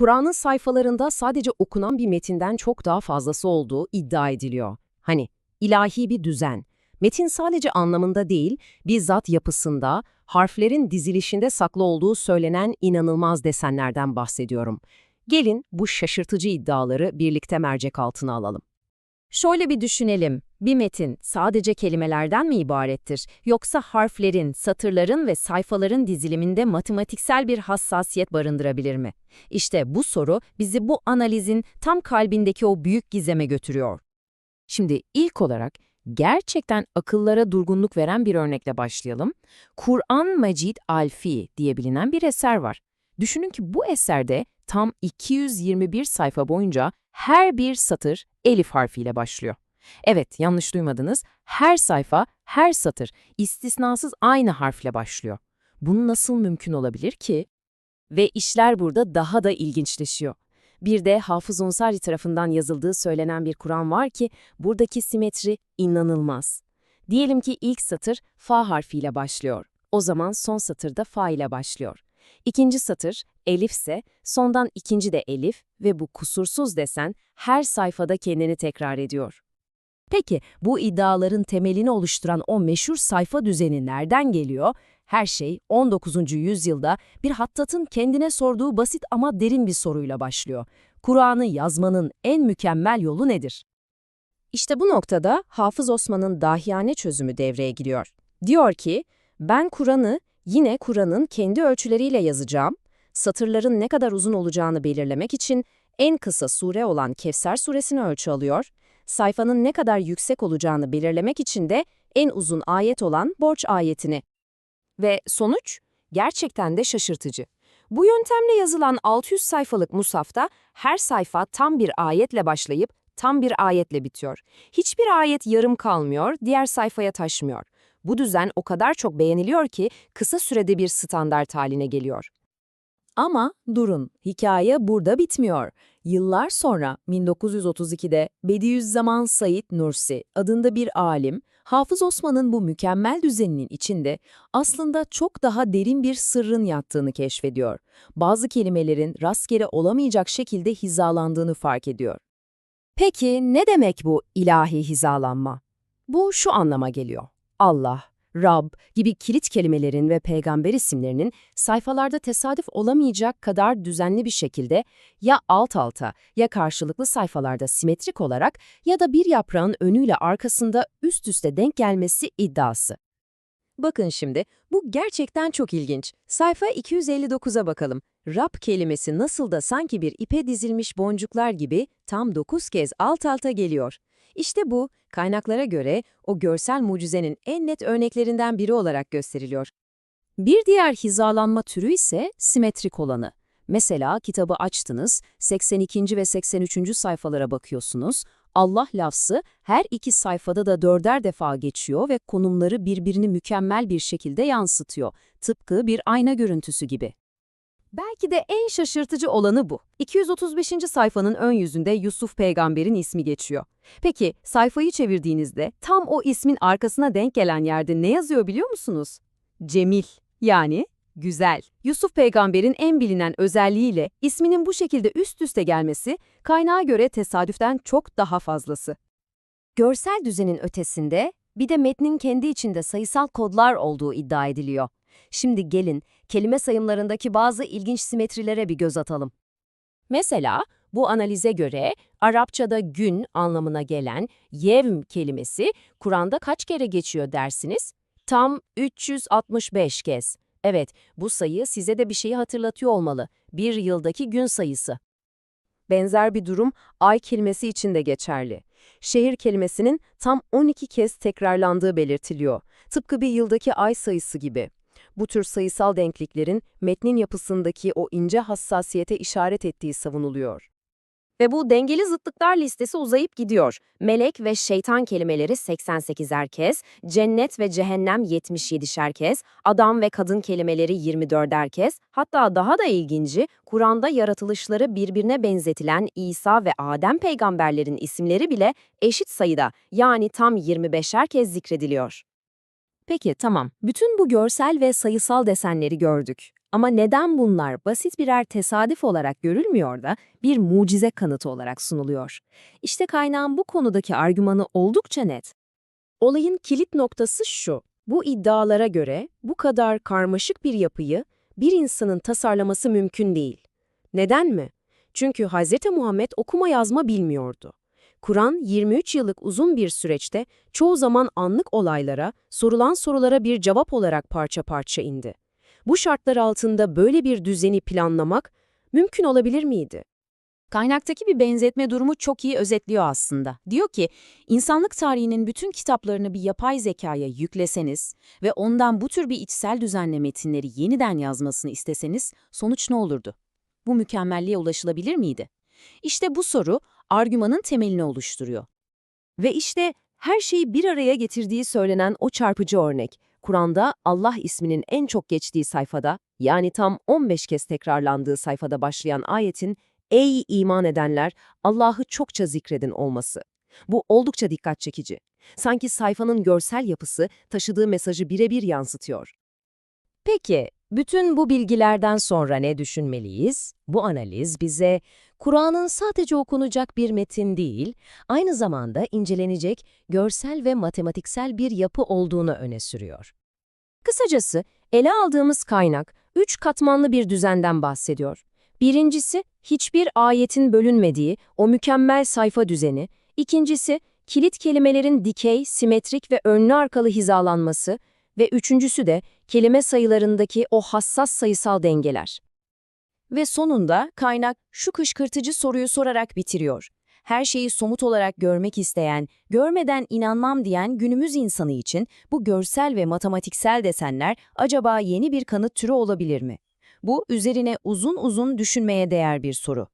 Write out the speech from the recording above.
Kur'an'ın sayfalarında sadece okunan bir metinden çok daha fazlası olduğu iddia ediliyor. Hani ilahi bir düzen. Metin sadece anlamında değil, bizzat yapısında, harflerin dizilişinde saklı olduğu söylenen inanılmaz desenlerden bahsediyorum. Gelin bu şaşırtıcı iddiaları birlikte mercek altına alalım. Şöyle bir düşünelim. Bir metin sadece kelimelerden mi ibarettir? Yoksa harflerin, satırların ve sayfaların diziliminde matematiksel bir hassasiyet barındırabilir mi? İşte bu soru bizi bu analizin tam kalbindeki o büyük gizeme götürüyor. Şimdi ilk olarak gerçekten akıllara durgunluk veren bir örnekle başlayalım. Kur'an Mecid Alfi diye bilinen bir eser var. Düşünün ki bu eserde tam 221 sayfa boyunca her bir satır elif harfiyle başlıyor. Evet, yanlış duymadınız. Her sayfa, her satır istisnasız aynı harfle başlıyor. Bu nasıl mümkün olabilir ki? Ve işler burada daha da ilginçleşiyor. Bir de Hafız Onsari tarafından yazıldığı söylenen bir Kur'an var ki buradaki simetri inanılmaz. Diyelim ki ilk satır fa harfiyle başlıyor. O zaman son satırda fa ile başlıyor. İkinci satır elifse sondan ikinci de elif ve bu kusursuz desen her sayfada kendini tekrar ediyor. Peki bu iddiaların temelini oluşturan o meşhur sayfa düzeni nereden geliyor? Her şey 19. yüzyılda bir hattatın kendine sorduğu basit ama derin bir soruyla başlıyor. Kur'an'ı yazmanın en mükemmel yolu nedir? İşte bu noktada Hafız Osman'ın dahiyane çözümü devreye giriyor. Diyor ki, ben Kur'an'ı yine Kur'an'ın kendi ölçüleriyle yazacağım, satırların ne kadar uzun olacağını belirlemek için en kısa sure olan Kevser suresini ölçü alıyor, sayfanın ne kadar yüksek olacağını belirlemek için de en uzun ayet olan Borç ayetini. Ve sonuç gerçekten de şaşırtıcı. Bu yöntemle yazılan 600 sayfalık musafta her sayfa tam bir ayetle başlayıp tam bir ayetle bitiyor. Hiçbir ayet yarım kalmıyor, diğer sayfaya taşmıyor. Bu düzen o kadar çok beğeniliyor ki kısa sürede bir standart haline geliyor. Ama durun, hikaye burada bitmiyor. Yıllar sonra 1932'de Bediüzzaman Said Nursi adında bir alim, Hafız Osman'ın bu mükemmel düzeninin içinde aslında çok daha derin bir sırrın yattığını keşfediyor. Bazı kelimelerin rastgele olamayacak şekilde hizalandığını fark ediyor. Peki ne demek bu ilahi hizalanma? Bu şu anlama geliyor. Allah, Rab gibi kilit kelimelerin ve peygamber isimlerinin sayfalarda tesadüf olamayacak kadar düzenli bir şekilde ya alt alta ya karşılıklı sayfalarda simetrik olarak ya da bir yaprağın önüyle arkasında üst üste denk gelmesi iddiası. Bakın şimdi, bu gerçekten çok ilginç. Sayfa 259'a bakalım. Rab kelimesi nasıl da sanki bir ipe dizilmiş boncuklar gibi tam 9 kez alt alta geliyor. İşte bu, kaynaklara göre o görsel mucizenin en net örneklerinden biri olarak gösteriliyor. Bir diğer hizalanma türü ise simetrik olanı. Mesela kitabı açtınız, 82. ve 83. sayfalara bakıyorsunuz, Allah lafzı her iki sayfada da dörder defa geçiyor ve konumları birbirini mükemmel bir şekilde yansıtıyor, tıpkı bir ayna görüntüsü gibi. Belki de en şaşırtıcı olanı bu. 235. sayfanın ön yüzünde Yusuf peygamberin ismi geçiyor. Peki sayfayı çevirdiğinizde tam o ismin arkasına denk gelen yerde ne yazıyor biliyor musunuz? Cemil yani güzel. Yusuf peygamberin en bilinen özelliğiyle isminin bu şekilde üst üste gelmesi kaynağa göre tesadüften çok daha fazlası. Görsel düzenin ötesinde bir de metnin kendi içinde sayısal kodlar olduğu iddia ediliyor. Şimdi gelin kelime sayımlarındaki bazı ilginç simetrilere bir göz atalım. Mesela bu analize göre Arapçada gün anlamına gelen yevm kelimesi Kur'an'da kaç kere geçiyor dersiniz? Tam 365 kez. Evet, bu sayı size de bir şeyi hatırlatıyor olmalı. Bir yıldaki gün sayısı. Benzer bir durum ay kelimesi için de geçerli. Şehir kelimesinin tam 12 kez tekrarlandığı belirtiliyor. Tıpkı bir yıldaki ay sayısı gibi. Bu tür sayısal denkliklerin metnin yapısındaki o ince hassasiyete işaret ettiği savunuluyor. Ve bu dengeli zıtlıklar listesi uzayıp gidiyor. Melek ve şeytan kelimeleri 88'er kez, cennet ve cehennem 77'şer kez, adam ve kadın kelimeleri 24'er kez, hatta daha da ilginci, Kur'an'da yaratılışları birbirine benzetilen İsa ve Adem peygamberlerin isimleri bile eşit sayıda yani tam 25'er kez zikrediliyor. Peki tamam, bütün bu görsel ve sayısal desenleri gördük. Ama neden bunlar basit birer tesadüf olarak görülmüyor da bir mucize kanıtı olarak sunuluyor? İşte kaynağın bu konudaki argümanı oldukça net. Olayın kilit noktası şu. Bu iddialara göre bu kadar karmaşık bir yapıyı bir insanın tasarlaması mümkün değil. Neden mi? Çünkü Hz. Muhammed okuma yazma bilmiyordu. Kur'an 23 yıllık uzun bir süreçte çoğu zaman anlık olaylara, sorulan sorulara bir cevap olarak parça parça indi. Bu şartlar altında böyle bir düzeni planlamak mümkün olabilir miydi? Kaynaktaki bir benzetme durumu çok iyi özetliyor aslında. Diyor ki, insanlık tarihinin bütün kitaplarını bir yapay zekaya yükleseniz ve ondan bu tür bir içsel düzenle metinleri yeniden yazmasını isteseniz sonuç ne olurdu? Bu mükemmelliğe ulaşılabilir miydi? İşte bu soru argümanın temelini oluşturuyor. Ve işte her şeyi bir araya getirdiği söylenen o çarpıcı örnek, Kur'an'da Allah isminin en çok geçtiği sayfada, yani tam 15 kez tekrarlandığı sayfada başlayan ayetin, ''Ey iman edenler, Allah'ı çokça zikredin'' olması. Bu oldukça dikkat çekici. Sanki sayfanın görsel yapısı taşıdığı mesajı birebir yansıtıyor. Peki, bütün bu bilgilerden sonra ne düşünmeliyiz? Bu analiz bize Kur'an'ın sadece okunacak bir metin değil, aynı zamanda incelenecek görsel ve matematiksel bir yapı olduğunu öne sürüyor. Kısacası ele aldığımız kaynak üç katmanlı bir düzenden bahsediyor. Birincisi, hiçbir ayetin bölünmediği o mükemmel sayfa düzeni. İkincisi, kilit kelimelerin dikey, simetrik ve önlü arkalı hizalanması. Ve üçüncüsü de kelime sayılarındaki o hassas sayısal dengeler. Ve sonunda kaynak şu kışkırtıcı soruyu sorarak bitiriyor. Her şeyi somut olarak görmek isteyen, görmeden inanmam diyen günümüz insanı için bu görsel ve matematiksel desenler acaba yeni bir kanıt türü olabilir mi? Bu üzerine uzun uzun düşünmeye değer bir soru.